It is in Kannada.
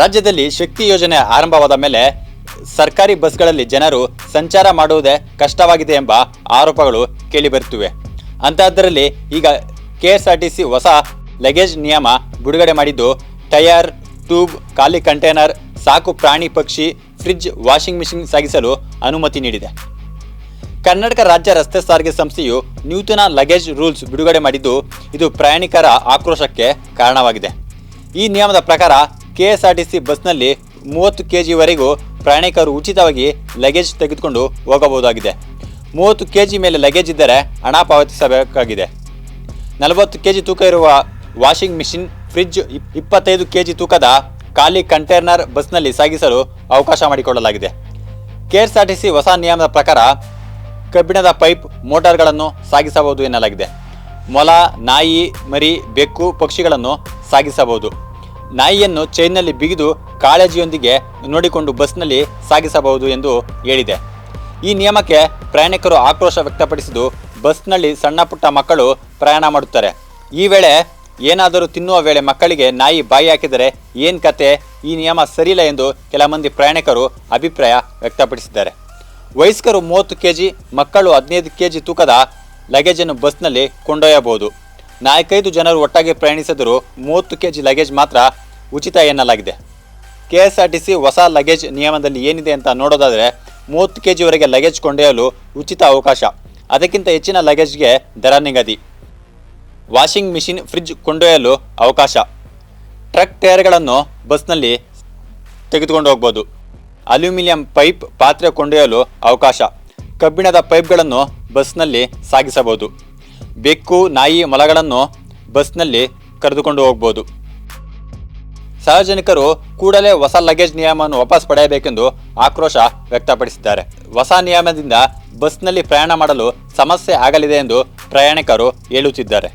ರಾಜ್ಯದಲ್ಲಿ ಶಕ್ತಿ ಯೋಜನೆ ಆರಂಭವಾದ ಮೇಲೆ ಸರ್ಕಾರಿ ಬಸ್ಗಳಲ್ಲಿ ಜನರು ಸಂಚಾರ ಮಾಡುವುದೇ ಕಷ್ಟವಾಗಿದೆ ಎಂಬ ಆರೋಪಗಳು ಕೇಳಿಬರುತ್ತಿವೆ. ಅಂತಹದ್ದರಲ್ಲಿ ಈಗ ಕೆಎಸ್ಆರ್ಟಿಸಿ ಹೊಸ ಲಗೇಜ್ ನಿಯಮ ಬಿಡುಗಡೆ ಮಾಡಿದ್ದು, ಟಯರ್, ಟ್ಯೂಬ್, ಖಾಲಿ ಕಂಟೈನರ್, ಸಾಕು ಪ್ರಾಣಿ ಪಕ್ಷಿ, ಫ್ರಿಡ್ಜ್, ವಾಷಿಂಗ್ ಮಿಷಿನ್ ಸಾಗಿಸಲು ಅನುಮತಿ ನೀಡಿದೆ. ಕರ್ನಾಟಕ ರಾಜ್ಯ ರಸ್ತೆ ಸಾರಿಗೆ ಸಂಸ್ಥೆಯು ನೂತನ ಲಗೇಜ್ ರೂಲ್ಸ್ ಬಿಡುಗಡೆ ಮಾಡಿದ್ದು, ಇದು ಪ್ರಯಾಣಿಕರ ಆಕ್ರೋಶಕ್ಕೆ ಕಾರಣವಾಗಿದೆ. ಈ ನಿಯಮದ ಪ್ರಕಾರ ಕೆಎಸ್ಆರ್ಟಿಸಿ ಬಸ್ನಲ್ಲಿ ಮೂವತ್ತು ಕೆ ಜಿವರೆಗೂ ಪ್ರಯಾಣಿಕರು ಉಚಿತವಾಗಿ ಲಗೇಜ್ ತೆಗೆದುಕೊಂಡು ಹೋಗಬಹುದಾಗಿದೆ. ಮೂವತ್ತು ಕೆ ಜಿ ಮೇಲೆ ಲಗೇಜ್ ಇದ್ದರೆ ಹಣ ಪಾವತಿಸಬೇಕಾಗಿದೆ. ನಲವತ್ತು ಕೆ ಜಿ ತೂಕ ಇರುವ ವಾಷಿಂಗ್ ಮಿಷಿನ್ ಫ್ರಿಡ್ಜ್ ಇಪ್- ಇಪ್ಪತ್ತೈದು ಕೆ ಜಿ ತೂಕದ ಖಾಲಿ ಕಂಟೈನರ್ ಬಸ್ನಲ್ಲಿ ಸಾಗಿಸಲು ಅವಕಾಶ ಮಾಡಿಕೊಳ್ಳಲಾಗಿದೆ. ಕೆಎಸ್ಆರ್ಟಿಸಿ ಹೊಸ ನಿಯಮದ ಪ್ರಕಾರ ಕಬ್ಬಿಣದ ಪೈಪ್ ಮೋಟಾರ್ಗಳನ್ನು ಸಾಗಿಸಬಹುದು ಎನ್ನಲಾಗಿದೆ. ಮೊಲ, ನಾಯಿ, ಮರಿ, ಬೆಕ್ಕು, ಪಕ್ಷಿಗಳನ್ನು ಸಾಗಿಸಬಹುದು. ನಾಯಿಯನ್ನು ಚೈನ್ನಲ್ಲಿ ಬಿಗಿದು ಕಾಳಜಿಯೊಂದಿಗೆ ನೋಡಿಕೊಂಡು ಬಸ್ನಲ್ಲಿ ಸಾಗಿಸಬಹುದು ಎಂದು ಹೇಳಿದೆ. ಈ ನಿಯಮಕ್ಕೆ ಪ್ರಯಾಣಿಕರು ಆಕ್ರೋಶ ವ್ಯಕ್ತಪಡಿಸಿದ್ದು, ಬಸ್ನಲ್ಲಿ ಸಣ್ಣ ಪುಟ್ಟ ಮಕ್ಕಳು ಪ್ರಯಾಣ ಮಾಡುತ್ತಾರೆ. ಈ ವೇಳೆ ಏನಾದರೂ ತಿನ್ನುವ ವೇಳೆ ಮಕ್ಕಳಿಗೆ ನಾಯಿ ಬಾಯಿ ಹಾಕಿದರೆ ಏನು ಕತೆ? ಈ ನಿಯಮ ಸರಿಯಿಲ್ಲ ಎಂದು ಕೆಲ ಮಂದಿ ಪ್ರಯಾಣಿಕರು ಅಭಿಪ್ರಾಯ ವ್ಯಕ್ತಪಡಿಸಿದ್ದಾರೆ. ವಯಸ್ಕರು ಮೂವತ್ತು ಕೆಜಿ, ಮಕ್ಕಳು ಹದಿನೈದು ಕೆ ಜಿ ತೂಕದ ಲಗೇಜನ್ನು ಬಸ್ನಲ್ಲಿ ಕೊಂಡೊಯ್ಯಬಹುದು. ನಾಲ್ಕೈದು ಜನರು ಒಟ್ಟಾಗಿ ಪ್ರಯಾಣಿಸಿದರೂ ಮೂವತ್ತು ಕೆ ಜಿ ಲಗೇಜ್ ಮಾತ್ರ ಉಚಿತ ಎನ್ನಲಾಗಿದೆ. K S R T C ಹೊಸ ಲಗೇಜ್ ನಿಯಮದಲ್ಲಿ ಏನಿದೆ ಅಂತ ನೋಡೋದಾದರೆ ಮೂವತ್ತು ಕೆ ಜಿವರೆಗೆ ಲಗೇಜ್ ಕೊಂಡೊಯ್ಯಲು ಉಚಿತ ಅವಕಾಶ. ಅದಕ್ಕಿಂತ ಹೆಚ್ಚಿನ ಲಗೇಜ್ಗೆ ದರ ನಿಗದಿ. ವಾಷಿಂಗ್ ಮಿಷಿನ್ ಫ್ರಿಡ್ಜ್ ಕೊಂಡೊಯ್ಯಲು ಅವಕಾಶ. ಟ್ರಕ್ ಟೈರ್ಗಳನ್ನು ಬಸ್ನಲ್ಲಿ ತೆಗೆದುಕೊಂಡು ಹೋಗ್ಬೋದು. ಅಲ್ಯೂಮಿನಿಯಂ ಪೈಪ್ ಪಾತ್ರೆ ಕೊಂಡೊಯ್ಯಲು ಅವಕಾಶ. ಕಬ್ಬಿಣದ ಪೈಪ್ಗಳನ್ನು ಬಸ್ನಲ್ಲಿ ಸಾಗಿಸಬಹುದು. ಬೆಕ್ಕು, ನಾಯಿ, ಮೊಲಗಳನ್ನು ಬಸ್ನಲ್ಲಿ ಕರೆದುಕೊಂಡು ಹೋಗ್ಬೋದು. ಸಾರ್ವಜನಿಕರು ಕೂಡಲೇ ಹೊಸ ಲಗೇಜ್ ನಿಯಮವನ್ನು ವಾಪಸ್ ಪಡೆಯಬೇಕೆಂದು ಆಕ್ರೋಶ ವ್ಯಕ್ತಪಡಿಸಿದ್ದಾರೆ. ಹೊಸ ನಿಯಮದಿಂದ ಬಸ್ನಲ್ಲಿ ಪ್ರಯಾಣ ಮಾಡಲು ಸಮಸ್ಯೆ ಆಗಲಿದೆ ಎಂದು ಪ್ರಯಾಣಿಕರು ಹೇಳುತ್ತಿದ್ದಾರೆ.